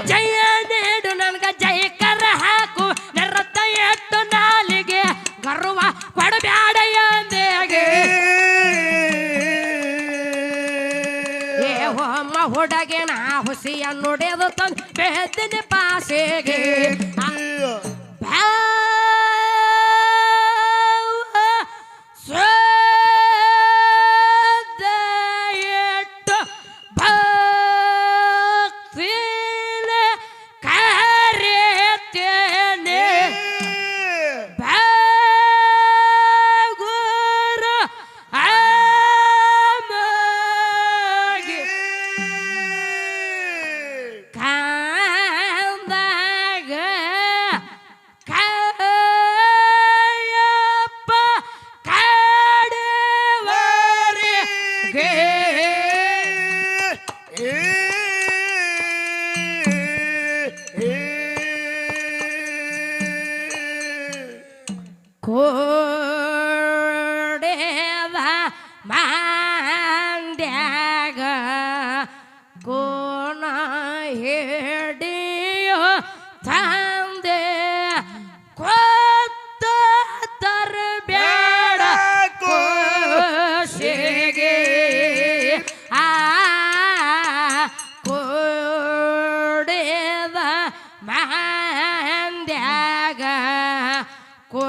damn. ಕೂಡೇದ ಮಾಂಡ್ಯಾಗ ಗುಣ ಹಿಡಿಯೋ ತಂದೆ ಕೊತ್ತ ತರಬೇಡ ಕೋಶಿಗೆ. ಆ ಕೂಡೇದ ಮಾಂಡ್ಯಾಗ ಕೋ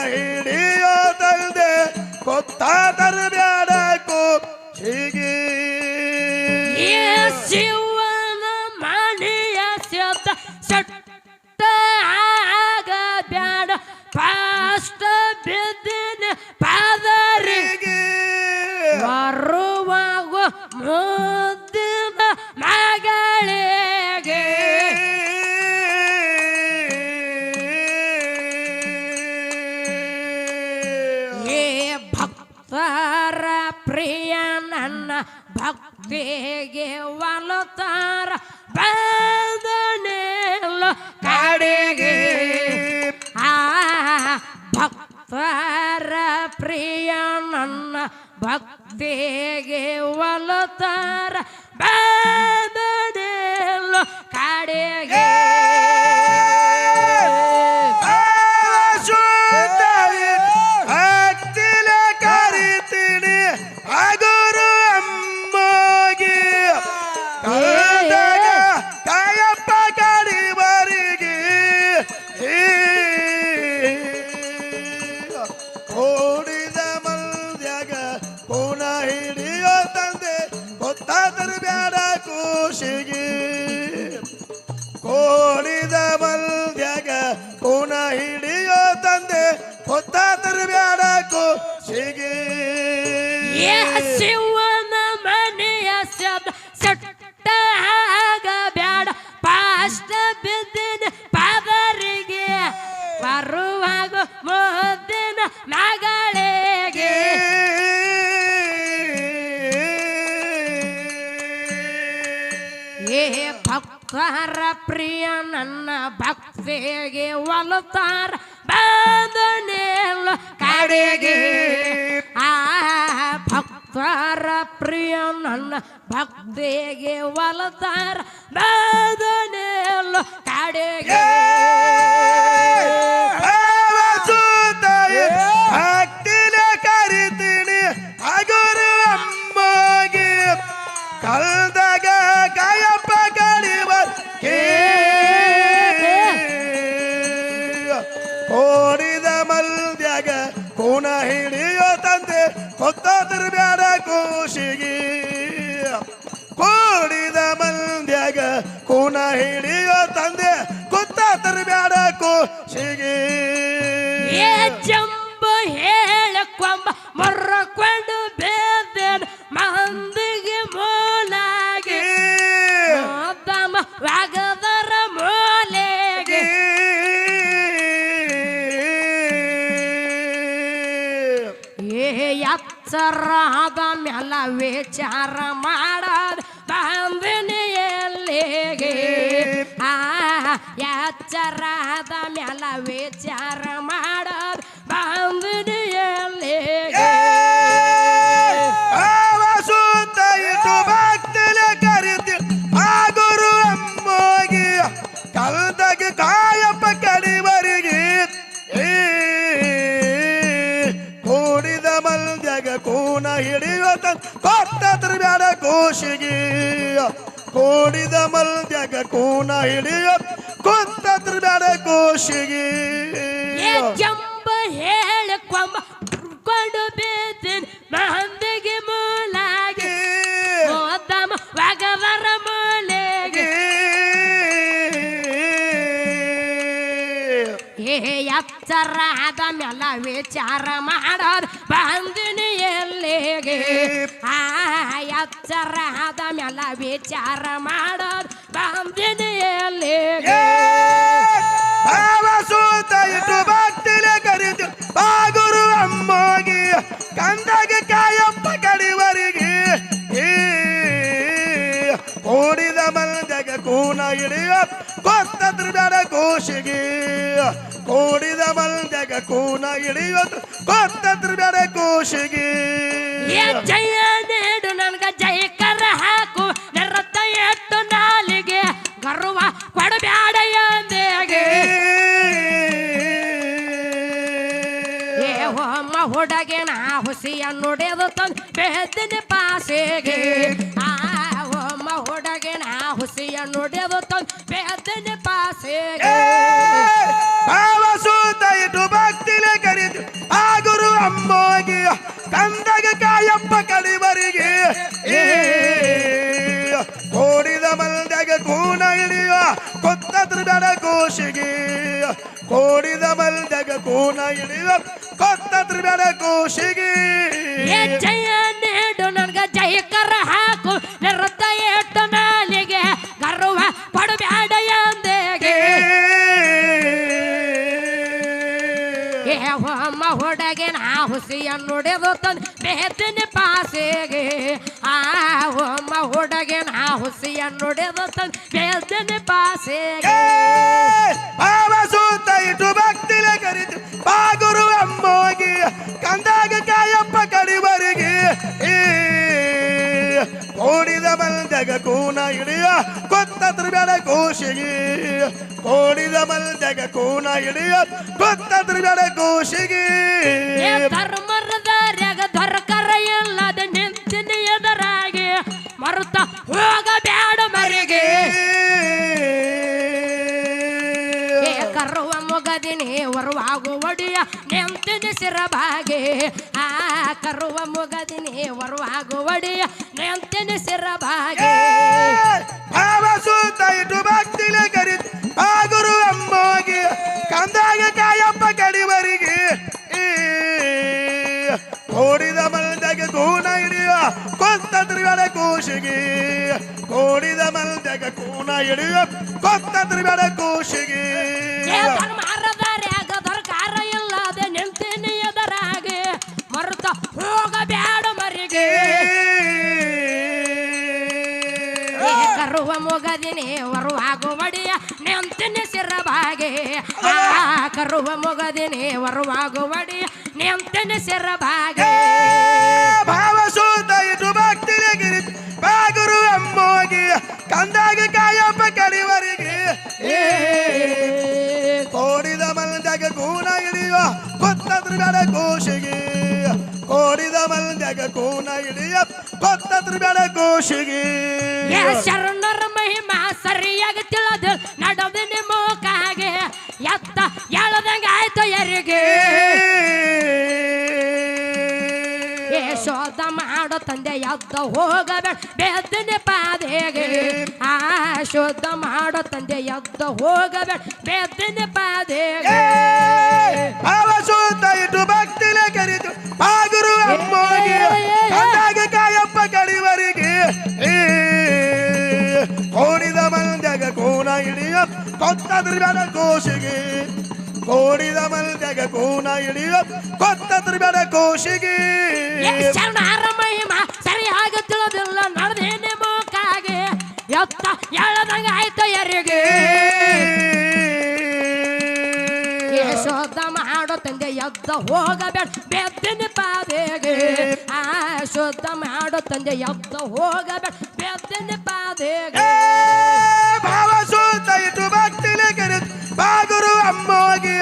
ಕೂಣ ಹಿಡಿಯೋ ಭಕ್ತರ ಪ್ರಿಯ ನನ್ನ ಭಕ್ತಿಗೆ ಒಲತಾರ ಬಂದನೇಲ ಕಡೆಗೆ. ಆ ಭಕ್ತರ ಪ್ರಿಯ ನನ್ನ ಭಕ್ತಿಗೆ ಒಲತಾರ ಏ ಶಿವನ ಮನೆಯ ಶಬ್ದ ಸಟ್ಟ ಬ್ಯಾಡ. ಪಾಷ್ಟ ಬಿದ್ದಿನ ಪಾದರಿಗೆ, ಬರುವಾಗ ಮುದ್ದಿನ ಮಗಳಿಗೆ ಏ ಭಕ್ತರ ಪ್ರಿಯ ನನ್ನ ಭಕ್ತಿಗೆ ಬಂದನೆಲ್ಲ ಕಡೆಗೆ ಆ ಭಕ್ತರ ಪ್ರಿಯ ನನ್ನ ಭಕ್ತಿಗೆ ಒಲತಾರ. ಕಡೆಗೆ. ಬ್ಯಾಡ ಖುಷಿಗೆ ಕೋಡಿದ ಮಂದ್ಯಾಗ ಕೂನ ಹಿಡಿಯೋ ತಂದೆ ಕೊತ್ತಾದ್ರ ಬ್ಯಾಡ ಖುಷಿಗೆ ಎಚ್ಚರಾದ ಮ್ಯಾಲ ವಿಚಾರ ಮಾಡದ ಬಂದಿನಿ ಎಲ್ಲಿಗೆ ಆ ಎಚ್ಚರಾದ ಮ್ಯಾಲ ವಿಚಾರ ಮಾಡೋದು ಖುಷಿಗಿಯ ಕೋಡಿದ ಮಲ್ದ್ಯಾಗ ಕೂನ ಹಿಡಿಯ ಕೊಂತತ್ರ ಬೇಡ ಖುಷಿಗಿ ಕೆಂಪ ಹೇಳ ಕೊಂಬ ಕೊಂಡು ಬೇತಿನ್ ಮಹಂದಿಗೆ ಮೂಲಾಗಿ. ಓದಮ ವಗವರ ಮೂಲೆಗೆ. ಹೇ ಎಚ್ಚರ ಆದ ಮೇಲ ವಿಚಾರ ಮಾಡೋದು ಬಂದಿನಿ ಎಲ್ಲಿಗೆ ಆ ಎಚ್ಚರ ಆದ ಮ್ಯಾಲ ವಿಚಾರ ಮಾಡೋದು ಬಂದಿದೆಯಲ್ಲಿ ಎಲ್ಲಿಗೆ? ಭಾವ ಸೂತ ಇಟ್ಟು ಭಕ್ತಿಲೆ ಕರಿತು ಬಾಗುರು ಅಮ್ಮೋಗಿ ಕಂದಾಗ ಕಾಯಪ್ಪ ಓಡಿದ ಕೂನ ಹಿಡಿಯ ಕೊತ್ತದ್ರ ಬೇಡ ಕೋಶಿಗೆ ಕೂಡಿದ ಮಲ್ಗ ಕೂನ ಇಳಿಯೋದು ಭಕ್ತ ಬೇಡ ಏ ಜಯ ನೀಡು ನನ್ಗ ಜಯಕರ ಕೊತ್ತದ್ರ ಬೇಡ ಕೋಶಿಗೆ ಕೋಡಿದ ಮಲ್ದಾಗ ಕೂನ ಹಿಡಿಯ ಕೊತ್ತದ್ರ ಬೇಡ ಕೋಶಿಗೆ ಹುಡುಗಿನ ಹುಸಿಯ ನುಡಿದು ತಂದು ಮೆಹತಿನ ಪಾಸೆಗೆ. ಆ ಹೋಮ ಹುಡುಗಿನ ಹುಸಿಯ ನುಡಿದು ತಂದು ಮೆಹತಿನ ಪಾಸೆಗೆ. ಭಾವ ಸೂತ ಇಟ್ಟು ಭಕ್ತಿಲೆ ಕರಿತು ಬಾಗುರು ಅಮ್ಮೋಗಿ ಕಂದಾಗ ಕಾಯಪ್ಪ ಕಡಿವರಿಗೆ ಏ, ಕೋಡಿದ ಮಲ್ದಗ ಕೂನ ಇಡಿಯ ಕೊತ್ತ ಬೇಡ ಕೋಶಿಗೆ. ಕೋಡಿದ ಮಲ್ದಗ ಕೂನ ಇಡಿಯ ಕೊತ್ತ ಬೇಡ ಕೋಶಿಗೆ. ಧರ್ಮರದಾರ್ಯಾಗ ದೊರಕರ ಇಲ್ಲದ ನಿಂತಿನ ಎದುರಾಗಿ ಮರುತ ಹೋಗಬೇಡ ಮರಿಗೆ. ಕರುವ ಮುಗದಿನಿ ವರುವಾಗು ಒಡಿಯ ನೆಂತಿನ ಸಿರಬಾಗೆ ಆ ಕರುವ ಮುಗದಿನಿ ವರುವಾಗು ಒಡಿಯ ನೆಂತಿನ ಸಿರಬಾಗೆ ಇಟ್ಟು ಭಕ್ತಿಲೆ ಆ ಗುರು ಅಮ್ಮೋಗಿ ಕಂದಾಗ ಕಾಯಪ್ಪ ಕಡಿವರಿಗೆ. ಏ, ಕೋಡಿದ ಮಲ್ದಾಗ ಕೂನ ಹಿಡಿಯ ಕೊತ್ತ ಬೇಡ ಕೋಶಿಗೆ. ಕೋಡಿದ ಮಲ್ದಾಗ ಕೂನ ಹಿಡಿಯ ಕೊತ್ತದ್ರ ಬೇಡ ಕೋಶಿಗೆ. ಮುಗದಿನಿ ವರುವಾಗು ಒಡಿಯ ನೆಂತಿನ ಸಿರಬಾಗೆ ಆ ಕರುವ ಮುಗದಿನಿ ವರುವಾಗು ಒಡಿಯ ನೆಂತಿನ ಸಿರಬಾಗೆ ಭಾವಸೂತ ಇದು ಗಿರಿತು ಬಾಗುರು ಎಂಬೋಗಿ ಕಂದಾಗ ಕಾಯಪ್ಪ ಕಡಿವರಿಗೆ. ಕೋಡಿದ ಮಲ್ದಾಗ ಕೂನ ಇಡಿಯ ಕೊತ್ತದ್ರ ಬೇಡ ಕೋಶಿಗೆ. ಕೋಡಿದ ಮಲ್ದಾಗ ಕೂನ ಹಿಡಿಯ ಕೊತ್ತದ್ರ ಬೇಡ ಕೋಶಿಗೆ. ಮಹಿಮಾ ಸರಿಯಾಗಿ ತಿಳಿದು ನಿಮ್ಮ ಕಾಗೆ ಎತ್ತ ಎಳದಂಗ ಆಯ್ತು ಎರಿಗೆ ಏ, ಶೋಧ ಮಾಡೋ ತಂದೆ, ಎದ್ದ ಹೋಗಬೇಡ, ಬೆದ್ದನೆ ಪಾದೆಗೆ. ಆ, ಶೋಧ ಮಾಡೋ ತಂದೆ, ಎದ್ದ ಹೋಗಬೇಡ, ಬೆದ್ದನೆ ಪಾದೆಗೆ. ಹಿಡಿಯ ಕೊತ್ತದ್ರ ಬೇಡ ಕೋಶಿಗೆ ಕೋಡಿದ ಮಲ್ಗ ಕೂನ ಹಿಡಿಯ ಕೊತ್ತ ಬೇಡ ಕೋಶಿಗೆ. ಮಹಿಮಾ ಸರಿಯಾಗಿ ತಿಳಿದಿಲ್ಲ ನಡೆದೇನೆ ಮೂಕಾಗೆ ಎತ್ತ ಎಳದಂಗ ಆಯ್ತು ಎರಿಗೆ ಯಶೋಧ ಮಾಡೋ ತಂದೆ ಎದ್ದ ಹೋಗಬೇಡ ಬೆದ್ದಿನ ಪಾದೆಗೆ. ಆ ಶುದ್ಧ ಮಾಡೋ ತಂದೆ ಎದ್ದ ಹೋಗಬೇಡ ಬೆದ್ದಿನ ಪಾದೆಗೆ. ಭಾವ ಬಾಗುರು ಅಮ್ಮೋಗಿ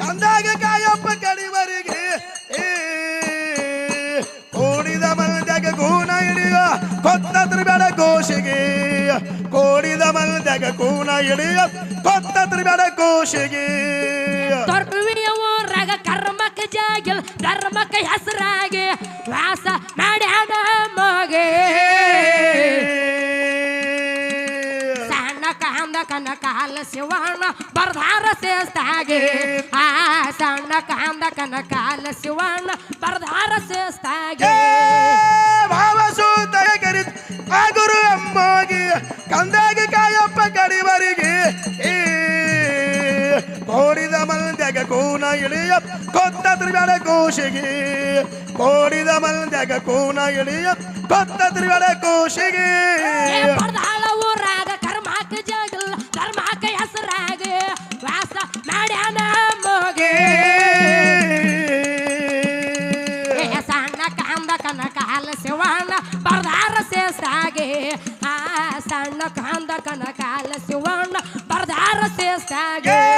ಕಂದಾಗ ಕಾಯಪ್ಪ ಕಡಿವರಿಗೆ ಕೋಡಿದ ಮಲ್ದಾಗ ಗೂಣ ಹಿಡಿಯ ಕೊತ್ತದ್ರ ಬೇಡ ಕೋಶಿಗೆ. ಕೋಡಿದ ಮಲ್ದಾಗ ಗೂಣ ಹಿಡಿಯ ಕೊತ್ತದ್ರ ಬೇಡ ಕೋಶಿಗೆ. ರಾಗ ಕರ್ಮಕ್ಕೆ ಜಾಗಿಲ್, ಧರ್ಮಕ್ಕೆ ಹೆಸರಾಗಿ ವಾಸ ಮಾಡ್ಯಾನ ಮೋಗೆ ಸಣ್ಣ ಕಂದ ಕನ ಕಾಲ ಶಿವಣ್ಣ ಬರ್ದಾರ ಸೇಸ್ತಾಗೆ ಆ ಸಣ್ಣ ಕಾಂದ ಕನ ಕಾಲ ಶಿವಣ್ಣ ಬರ್ದಾರ ಸೇಸ್ತಾಗೆ ಭಾವ ಸೂತಯ ಕರಿ ಆ ಗುರು ಎಂಬೋಗಿ ಕಂದಾಗಿ ಕಾಯಪ್ಪ ಕಡಿವರಿಗೆ ಕೋರಿದ ಮಲ್ದಗ ಕೂನ ಇಳಿಯ ಕೊತ್ತ ತ್ರಿವಳ ಕೋಶಿಗೆ. ಕೋರಿದ ಮಲ್ದಾಗ ಕೂನ ಇಳಿಯ ಕೊತ್ತ ತ್ರಿವಳ ಕೋಶಿಗೆ. ಸಣ್ಣ ಕಾಂದ